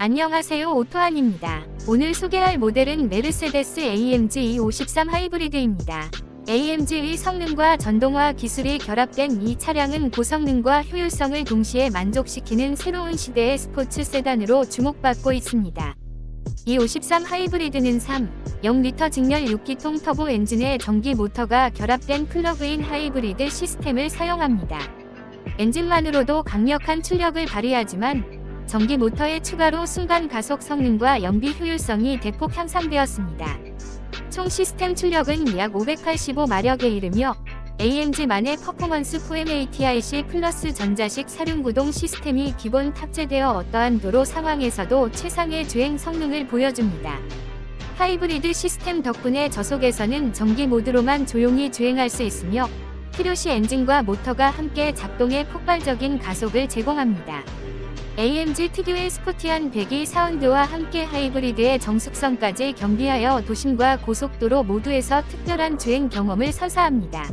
안녕하세요 오토안입니다. 오늘 소개할 모델은 메르세데스 AMG E53 하이브리드입니다. AMG의 성능과 전동화 기술이 결합된 이 차량은 고성능과 효율성을 동시에 만족시키는 새로운 시대의 스포츠 세단으로 주목받고 있습니다. E53 하이브리드는 3, 0리터 직렬 6기통 터보 엔진에 전기 모터가 결합된 플러그인 하이브리드 시스템을 사용합니다. 엔진만으로도 강력한 출력을 발휘하지만 전기 모터의 추가로 순간 가속 성능과 연비 효율성이 대폭 향상되었습니다. 총 시스템 출력은 약 585마력에 이르며 AMG만의 퍼포먼스 4MATIC 플러스 전자식 사륜 구동 시스템이 기본 탑재되어 어떠한 도로 상황에서도 최상의 주행 성능을 보여줍니다. 하이브리드 시스템 덕분에 저속에서는 전기 모드로만 조용히 주행할 수 있으며 필요시 엔진과 모터가 함께 작동해 폭발적인 가속을 제공합니다. AMG 특유의 스포티한 배기 사운드와 함께 하이브리드의 정숙성까지 겸비하여 도심과 고속도로 모두에서 특별한 주행 경험을 선사합니다.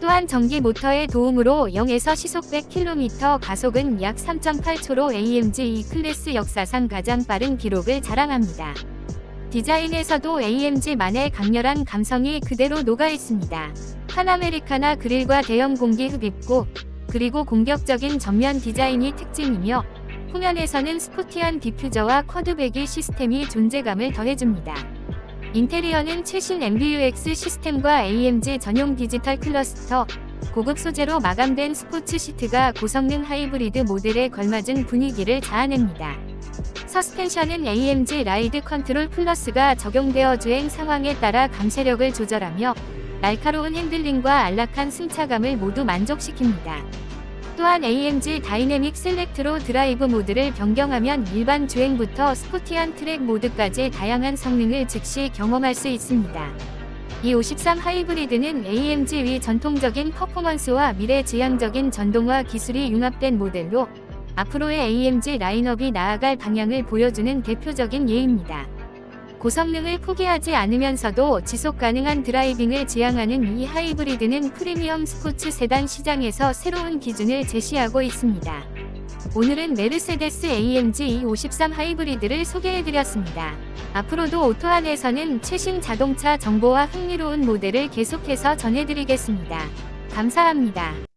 또한 전기 모터의 도움으로 0에서 시속 100km 가속은 약 3.8초로 AMG E 클래스 역사상 가장 빠른 기록을 자랑합니다. 디자인에서도 AMG만의 강렬한 감성이 그대로 녹아 있습니다. 파나메리카나 그릴과 대형 공기 흡입구, 그리고 공격적인 전면 디자인이 특징이며 후면에서는 스포티한 디퓨저와 쿼드 배기 시스템이 존재감을 더해줍니다. 인테리어는 최신 MBUX 시스템과 AMG 전용 디지털 클러스터, 고급 소재로 마감된 스포츠 시트가 고성능 하이브리드 모델에 걸맞은 분위기를 자아냅니다. 서스펜션은 AMG 라이드 컨트롤 플러스가 적용되어 주행 상황에 따라 감쇄력을 조절하며 날카로운 핸들링과 안락한 승차감을 모두 만족시킵니다. 또한 AMG 다이내믹 셀렉트로 드라이브 모드를 변경하면 일반 주행부터 스포티한 트랙 모드까지 다양한 성능을 즉시 경험할 수 있습니다. 이 53 하이브리드는 AMG 위 전통적인 퍼포먼스와 미래지향적인 전동화 기술이 융합된 모델로 앞으로의 AMG 라인업이 나아갈 방향을 보여주는 대표적인 예입니다. 고성능을 포기하지 않으면서도 지속 가능한 드라이빙을 지향하는 이 하이브리드는 프리미엄 스포츠 세단 시장에서 새로운 기준을 제시하고 있습니다. 오늘은 메르세데스 AMG E53 하이브리드를 소개해드렸습니다. 앞으로도 오토안에서는 최신 자동차 정보와 흥미로운 모델을 계속해서 전해드리겠습니다. 감사합니다.